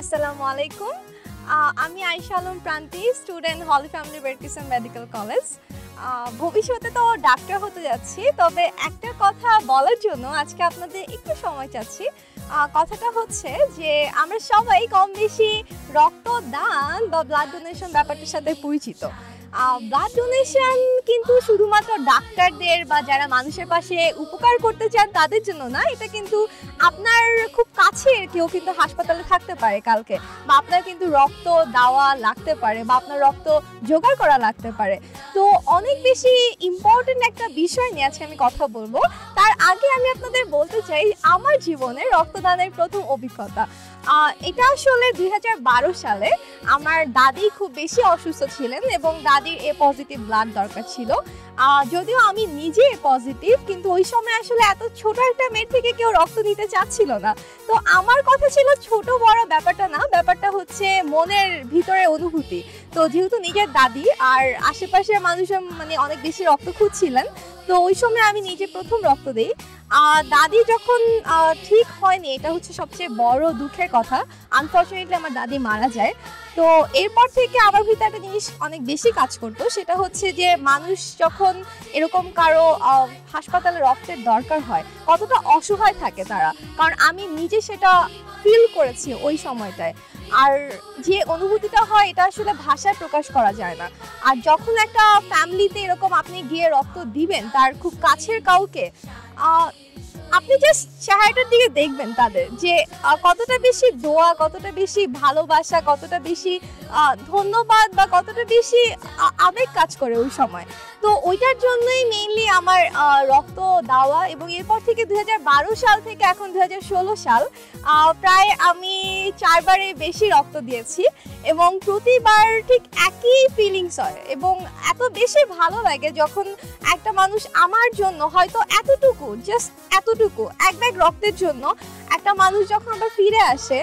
আসসালামু আলাইকুম। আমি Ayesha Alam Pranti student holy family red crescent medical college ভবিষ্যতে তো ডাক্তার হতে যাচ্ছি, তবে একটা কথা বলার জন্য আজকে আপনাদের একটু সময় চাচ্ছি। কথাটা হচ্ছে যে, আমরা সবাই কম বেশি রক্তদান বা ব্লাড ডোনেশন ব্যাপারটার সাথে পরিচিত। ব্লাড ডোনেশন কিন্তু শুধুমাত্র ডাক্তারদের বা যারা মানুষের পাশে উপকার করতে চান তাদের জন্য না, এটা কিন্তু আপনার খুব কাছে কেউ কিন্তু হাসপাতালে থাকতে পারে কালকে বা আপনার কিন্তু রক্ত দেওয়া লাগতে পারে বা আপনার রক্ত জোগাড় করা লাগতে পারে। তো অনেক বেশি ইম্পর্টেন্ট একটা বিষয় নিয়ে আজকে আমি কথা বলব। তার আগে আমি আপনাদের বলতে চাই, আমার জীবনে রক্তদানের প্রথম অভিজ্ঞতা। এটা আসলে দুই হাজার বারো সালে আমার দাদি খুব বেশি অসুস্থ ছিলেন এবং দাদির এ পজিটিভ ব্লাড দরকার ছিল। যদিও আমি নিজে পজিটিভ কিন্তু ওই সময় আসলে এত ছোট একটা মেয়ের থেকে কেউ রক্ত দিতে চাচ্ছিল না। তো আমার কথা ছিল ছোট, বড় ব্যাপারটা না, ব্যাপারটা হচ্ছে মনের ভিতরে অনুভূতি। তো যেহেতু নিজের দাদি, আর আশেপাশের মানুষজন মানে অনেক বেশি রক্ত খুঁজছিলেন, তো ওই সময় আমি নিজে প্রথম রক্ত দিই। দাদি যখন ঠিক হয়নি, এটা হচ্ছে সবচেয়ে বড় দুঃখের কথা। আনফর্চুনেটলি আমার দাদি মারা যায়। তো এরপর থেকে আমার ভিতরে একটা জিনিস অনেক বেশি কাজ করতো, সেটা হচ্ছে যে মানুষ যখন এরকম কারও হাসপাতালে রক্তের দরকার হয়, কতটা অসহায় থাকে তারা। কারণ আমি নিজে সেটা ফিল করেছি ওই সময়টায়। আর যে অনুভূতিটা হয়, এটা আসলে ভাষায় প্রকাশ করা যায় না। আর যখন একটা ফ্যামিলিতে এরকম আপনি গিয়ে রক্ত দিবেন, তার খুব কাছের কাউকে আপনি জাস্ট চেহারাটার দিকে দেখবেন তাদের যে কতটা বেশি দোয়া, কতটা বেশি ভালোবাসা, কতটা বেশি ধন্যবাদ বা কতটা বেশি আবেগ কাজ করে ওই সময়। তো ওইটার জন্যই মেইনলি আমার রক্ত দেওয়া এবং এরপর থেকে দু হাজার বারো সাল থেকে এখন দু হাজার ষোলো সাল প্রায় আমি চারবারে বেশি রক্ত দিয়েছি এবং প্রতিবার ঠিক একই ফিলিংস হয় এবং এত বেশি ভালো লাগে যখন একটা মানুষ আমার জন্য হয়তো এতটুকু জাস্ট এতটুকু, এক ব্যাগ রক্তের জন্য একটা মানুষ যখন আবার ফিরে আসে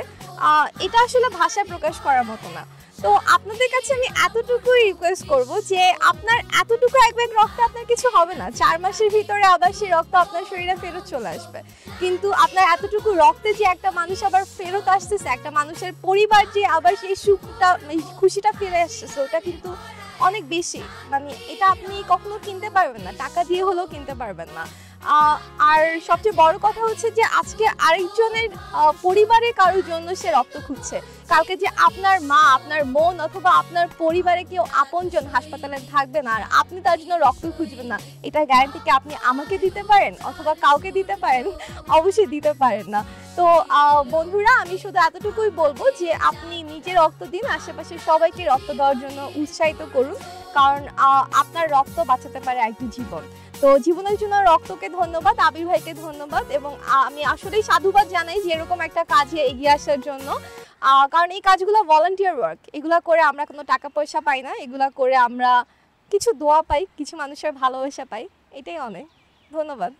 এটা আসলে ভাষায় প্রকাশ করার মতো না। তো আপনাদের কাছে আমি এতটুকুই রিকোয়েস্ট করব যে আপনার এতটুকু এক ব্যাগ রক্ত আপনার কিছু হবে না। চার মাসের ভিতরে আবার সেই রক্ত আপনার শরীরে ফেরত চলে আসবে। কিন্তু আপনার এতটুকু রক্তে যে একটা মানুষ আবার ফেরত আসতেছে, একটা মানুষের পরিবার যে আবার সেই সুখটা খুশিটা ফিরে আসতেছে, ওটা কিন্তু অনেক বেশি। মানে এটা আপনি কখনো কিনতে পারবেন না, টাকা দিয়ে হলেও কিনতে পারবেন না। আর সবচেয়ে বড় কথা হচ্ছে যে আজকে আরেকজনের পরিবারে কারোর জন্য সে রক্ত খুঁজছে। কালকে যে আপনার মা, আপনার বোন অথবা আপনার পরিবারে কেউ আপনজন হাসপাতালে থাকবে না, আর আপনি তার জন্য রক্ত খুঁজবেন না, এটা গ্যারান্টি কি আপনি আমাকে দিতে পারেন? অথবা কাউকে দিতে পারেন? অবশ্যই দিতে পারেন না। তো বন্ধুরা, আমি শুধু এতটুকুই বলব যে, আপনি নিজে রক্ত দিন, আশেপাশে সবাইকে রক্ত দেওয়ার জন্য উৎসাহিত করুন, কারণ আপনার রক্ত বাঁচাতে পারে একটি জীবন। তো, জীবনের জন্য রক্তকে ধন্যবাদ, আবির ভাইকে ধন্যবাদ, এবং আমি আসলেই সাধুবাদ জানাই যে, এরকম একটা কাজে এগিয়ে আসার জন্য। কারণ এই কাজগুলো ভলান্টিয়ার ওয়ার্ক এগুলো করে আমরা কোনো টাকা পয়সা পাই না, এগুলো করে আমরা কিছু দোয়া পাই, কিছু মানুষের ভালোবাসা পাই, এটাই অনেক। ধন্যবাদ।